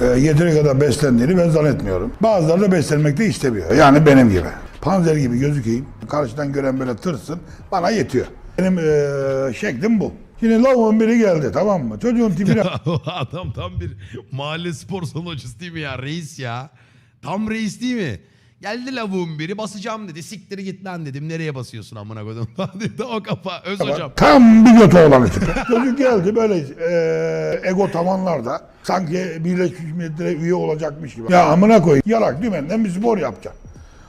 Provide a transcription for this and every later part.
e, yeteri kadar beslendiğini ben zannetmiyorum. Bazıları da beslenmek de istemiyor. Yani benim gibi. Panzer gibi gözükeyim. Karşıdan gören böyle tırsın. Bana yetiyor. Benim e, şeklim bu. Şimdi lavuğun biri geldi tamam mı? Çocuğun tipine adam tam bir mahalle spor salonu değil mi ya? Reis ya. Tam reis değil mi? Geldi lavuğun biri basacağım dedi. Siktir git lan dedim. Nereye basıyorsun amına koydum? dedi o kafa. Öz hocam. Tam bir götü olanı çıktı. Çocuk geldi böyle e, ego tavanlarda. Sanki Birleşmiş Milletler'e üye olacakmış gibi. Ya amına koy. Yarak dümenden bir spor yapacaksın.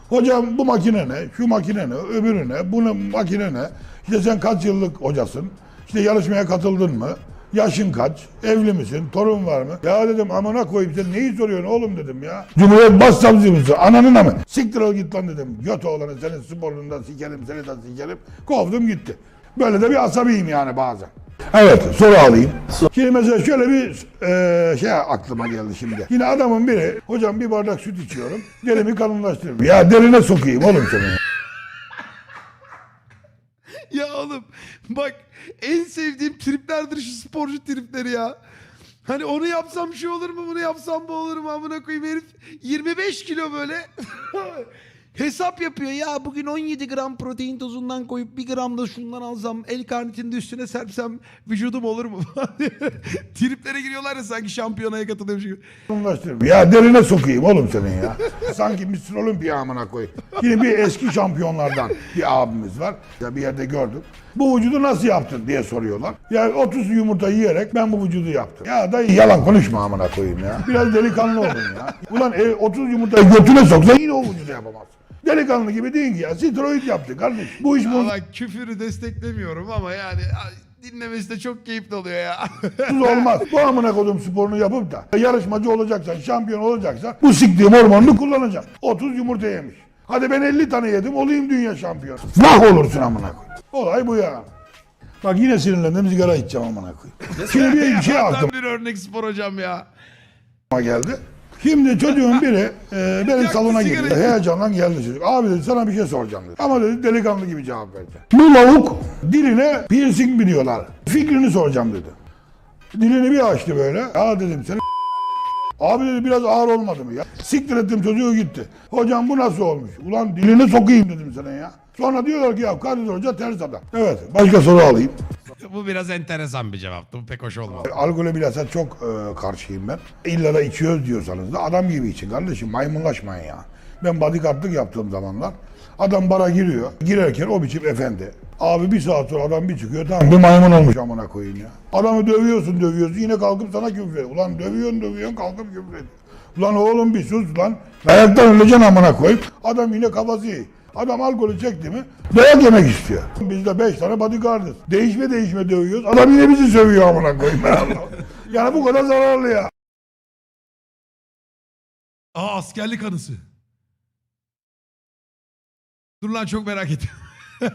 Hocam bu makine ne? Şu makine ne? Öbürü ne? Bu ne? makine ne? İşte sen kaç yıllık hocasın? İşte yarışmaya katıldın mı? Yaşın kaç? Evli misin? Torun var mı? Ya dedim amına koyayım sen neyi soruyorsun oğlum dedim ya. Cumhuriyet Başsavcısı mısın? Ananın amı. Siktir ol git lan dedim. Göt oğlanı senin sporundan sikerim seni de sikerim. Kovdum gitti. Böyle de bir asabiyim yani bazen. Evet soru alayım. Şimdi mesela şöyle bir e, şey aklıma geldi şimdi. Yine adamın biri hocam bir bardak süt içiyorum. Derimi kalınlaştırıyorum. Ya derine sokayım oğlum seni. Ya oğlum bak en sevdiğim triplerdir şu sporcu tripleri ya. Hani onu yapsam şu olur mu bunu yapsam bu olur mu amına koyayım herif 25 kilo böyle hesap yapıyor ya bugün 17 gram protein tozundan koyup 1 gram da şundan alsam el karnitini üstüne serpsem vücudum olur mu Triplere giriyorlar ya sanki şampiyonaya katılıyormuş gibi. Kalınlaştırıyorum. Ya derine sokayım oğlum senin ya. Sanki Mr. Olympia amına koy. Yine bir eski şampiyonlardan bir abimiz var. Ya bir yerde gördüm. Bu vücudu nasıl yaptın diye soruyorlar. Ya 30 yumurta yiyerek ben bu vücudu yaptım. Ya dayı yalan konuşma amına koyayım ya. Biraz delikanlı olun ya. Ulan e, 30 yumurtayı götüne soksan yine o vücudu yapamazsın. Delikanlı gibi değil ki ya. Steroid yaptı kardeş. Bu iş bu. Ama küfürü desteklemiyorum ama yani dinlemesi de çok keyifli oluyor ya. Siz olmaz. Bu amına kodum sporunu yapıp da yarışmacı olacaksan, şampiyon olacaksan bu siktiğim hormonunu kullanacaksın. 30 yumurta yemiş. Hadi ben 50 tane yedim olayım dünya şampiyonu. Nah olursun amına koy. Olay bu ya. Bak yine sinirlendim sigara içeceğim amına koy. Şimdi bir şey aklıma bir örnek spor hocam ya. geldi. Şimdi çocuğun biri e, benim salona girdi. Heyecandan geldi çocuk. Abi dedi sana bir şey soracağım dedi. Ama dedi delikanlı gibi cevap verdi. Bu lavuk diline piercing biliyorlar. Fikrini soracağım dedi. Dilini bir açtı böyle. Ya dedim seni Abi dedi biraz ağır olmadı mı ya? Siktir ettim çocuğu gitti. Hocam bu nasıl olmuş? Ulan dilini sokayım dedim sana ya. Sonra diyorlar ki ya Kadir Hoca ters adam. Evet başka soru alayım. Bu biraz enteresan bir cevaptı. Bu pek hoş olmadı. Alkole bilhassa çok e, karşıyım ben. İlla da içiyoruz diyorsanız da adam gibi için kardeşim maymunlaşmayın ya. Ben bodyguardlık yaptığım zamanlar adam bara giriyor. Girerken o biçim efendi. Abi bir saat sonra adam bir çıkıyor tamam bir maymun olmuş amına koyayım ya. Adamı dövüyorsun dövüyorsun yine kalkıp sana küfür ediyor. Ulan dövüyorsun dövüyorsun kalkıp küfür ediyor. Ulan oğlum bir sus lan. Ayaktan öleceksin amına koyup. Adam yine kafası iyi. Adam alkolü çekti mi dayak yemek istiyor. Biz de beş tane bodyguardız. Değişme değişme dövüyoruz. Adam yine bizi sövüyor amına koyayım. yani bu kadar zararlı ya. Aa askerlik anısı. Dur lan çok merak ettim.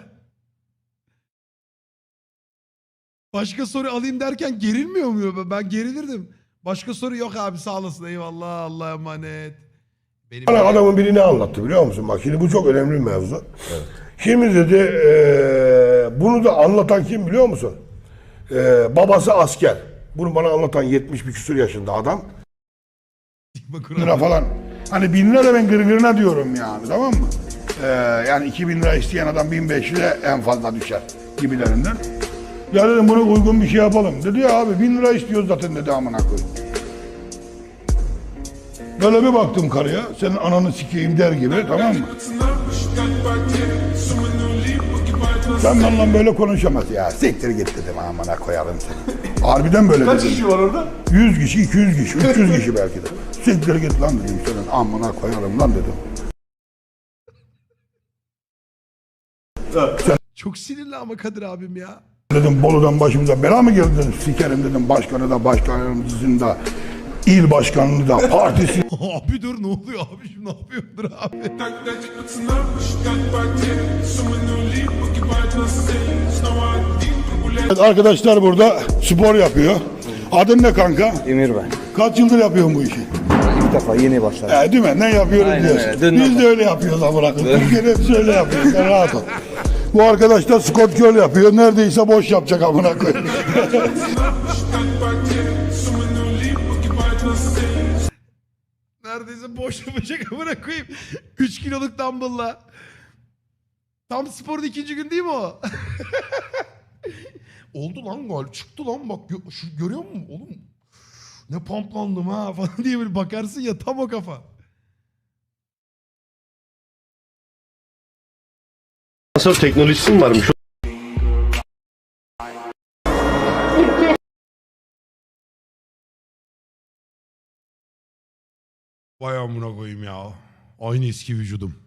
Başka soru alayım derken gerilmiyor muyum? Ben gerilirdim. Başka soru yok abi sağ olasın eyvallah Allah'a emanet. Benim Bana adamın biri ne anlattı biliyor musun? Bak şimdi bu çok önemli bir mevzu. Şimdi dedi eee, bunu da anlatan kim biliyor musun? Eee, babası asker. Bunu bana anlatan 70 bir küsur yaşında adam. Lira falan. Hani bin lira da ben gırgırına diyorum yani tamam mı? Ee, yani 2000 lira isteyen adam 1500'e en fazla düşer gibilerinden. Ya dedim bunu uygun bir şey yapalım. Dedi ya abi bin lira istiyoruz zaten dedi amına koyayım. Böyle bir baktım karıya. Senin ananı sikeyim der gibi tamam mı? Sen benimle böyle konuşamaz ya. Siktir git dedim amına koyarım seni. Harbiden böyle Kaç dedim. kişi var orada? 100 kişi, 200 kişi, 300 kişi belki de. Siktir git lan dedim senin amına koyarım lan dedim. Çok sinirli ama Kadir abim ya. Dedim Bolu'dan başımıza bela mı geldi dedim. Sikerim dedim başkanı da başkanımızın da il başkanlığı da partisi abi dur ne oluyor abi şimdi ne yapıyordur abi? Evet, arkadaşlar burada spor yapıyor. Adın ne kanka? Emir ben. Kaç yıldır yapıyorsun bu işi? İlk defa yeni başladım. He, dümenden yapıyoruz Aynen diyorsun. öyle, dün Biz de öyle yapıyoruz amına koyayım. Türkiye'de hepsi öyle yapıyor. Sen rahat ol. Bu arkadaş da Scott Curl yapıyor. Neredeyse boş yapacak amına koyayım. Neredeyse boş yapacak amına koyayım. 3 kiloluk dumbbell'la. Tam sporun ikinci gün değil mi o? Oldu lan gol. Çıktı lan bak. Gö- şu, görüyor musun oğlum? Ne pamplandım ha falan diye böyle bakarsın ya tam o kafa. Asansör teknolojisi mi varmış? Vay amına koyayım ya. Aynı eski vücudum.